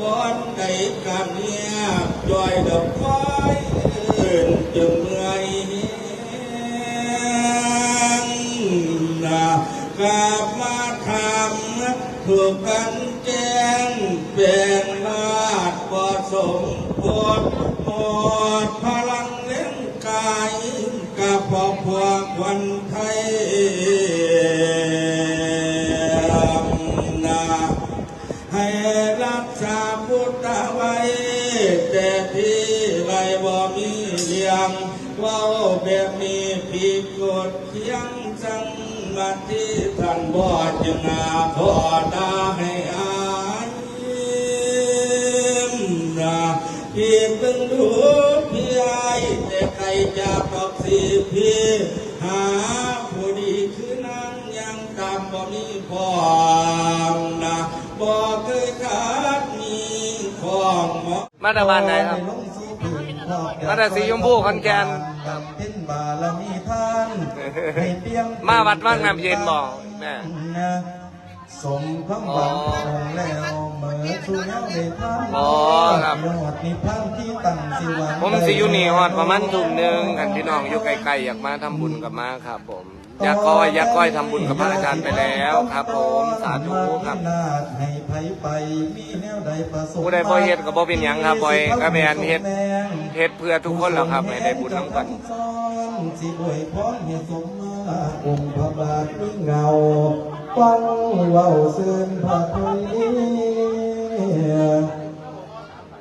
บอนใดกันเนี่ยจอยดอกไม้เอิ้นจึงเมื่อยแหงนะกลับมาทำถูกกันแจ้งเป็นลาดปอสมปวดหมดพลังเล่นกายกับพอพวกวันไทย รักษาพุทธไว้แต่ที่ไรบ่มีเลียงว้าแบบนี้ผิดกฎเคียงสังมาที่ท่านบ่จึงอาพอดาให้อายนะพี่เพิ่งดูพี่ไอายแต่ใครจะตอกสีพี่หาผู้ดีคือนางยังตามบ่มีพอนะบ่เคยขา มอมาตรบานไหนครับ มาแต่สีชมพูขอนแก่นเป็นบารมีท่านให้เพียงมาวัดว่างน้ำเย็นบอกแม่สมคำหวังของแล้วเหมื่อสู่แนวในท่านอ๋อครับยอดนิพพานที่ตั้งสิหวังผมสิอยู่นี่ฮอดประมาณทุ่มหนึ่งกันพี่น้องอยู่ไกลๆอยากมาทำบุญกับมาครับผมอ ยากก้อยอยากก้อยทำบุญกับพระอาจารย์ไปแล้วครับ ผมสาธุครับให้ไผไปมีแนวใดประสบผู้ใดบ่เฮ็ดก็บ่เป็นหยังครับบ่เฮ็ดก็แม่นเฮ็ดเฮ็ดเพื่อทุกคนแหล้วครับให้ได้บุญน้ำกันสิอวยพรให้สมมาองค์พระบาทมีเงาฟังเว้าซื่นพระทุย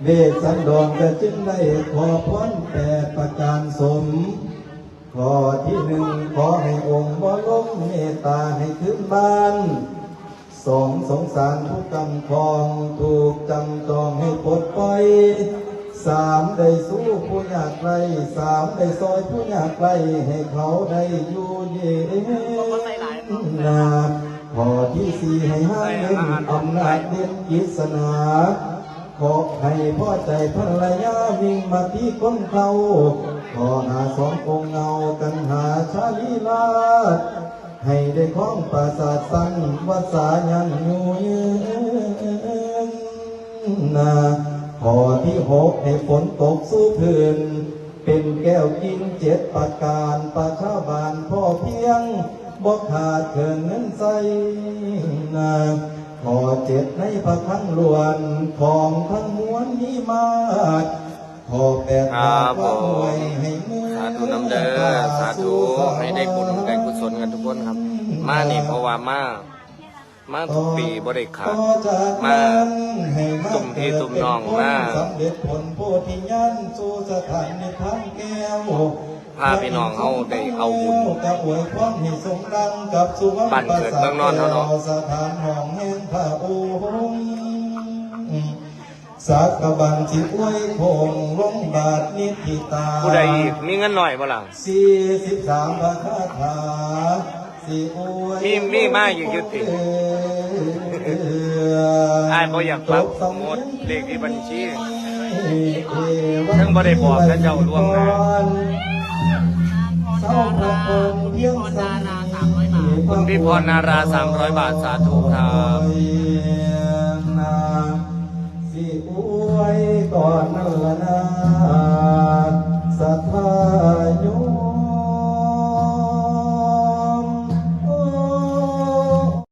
เดชสันดอนก็จึงได้ขอพรแปดประการสม ข้อที่หนึ่งขอให้องค์บรมเมตตาให้ขึ้นบ้านสองสงสารผู้กำครองถูกจำจองให้ปลดปล่อยสามได้สู้ผู้ยากไรสามได้ซอยผู้ยากไรให้เขาได้อยู่เย็นนาขอที่สี่ให้ห้างเล่นอำนาจเด่นกิศนาขอให้พ่อใจภรรยาวิ่งมาที่ก้นเขา ขอหาสององค์เงากันหาชาลีลาดให้ได้คล้องปราสาทสังวัสายังอยู่ยืนนาขอที่หกให้ฝนตกสู้พื้น เป็นแก้วกินเจ็ดประการประชาบานพ่อเพียงบ่ขาดเกินเงินใสนาขอเจ็ดในพระครั้งล้วนของทั้งมวลนี้มา ขอแปดครับผมวไว้ให้เมื่อสาธุน้ำเด้อสาธุให้ได้บุญได้กุศลกันทุกคนครับ มานี่เพราะว่ามามาทุกปีบ่ได้ขาดมาตุ่มพี่ตุ่มน้องมาสำเร็จผลโพธิญาณสู่สถานในทางแก้วพาพี่น้องเฮาได้เอาบุญกับอวยพรให้สมดังกับสุวรรณบ้านเกิดเมืองนอนเฮาเนาะ สถานห้องแห่งพระองค์สักกบันสิอวยพงลงบาทนิธิตาผู้ใดอีกมีเงินหน่อยบ่ล่ะสี่สิบสามพระคาถาสี่อวยมีมีมาอยู่ยุติอ้ายบ่อยากปักหมดเลขที่บัญชีทั้งบ่ได้บอกและเจ้าล่วงหน้าคุณพี่พรนารา300บาทสาธุครับ ก่อนนั่นละนะศรัทธา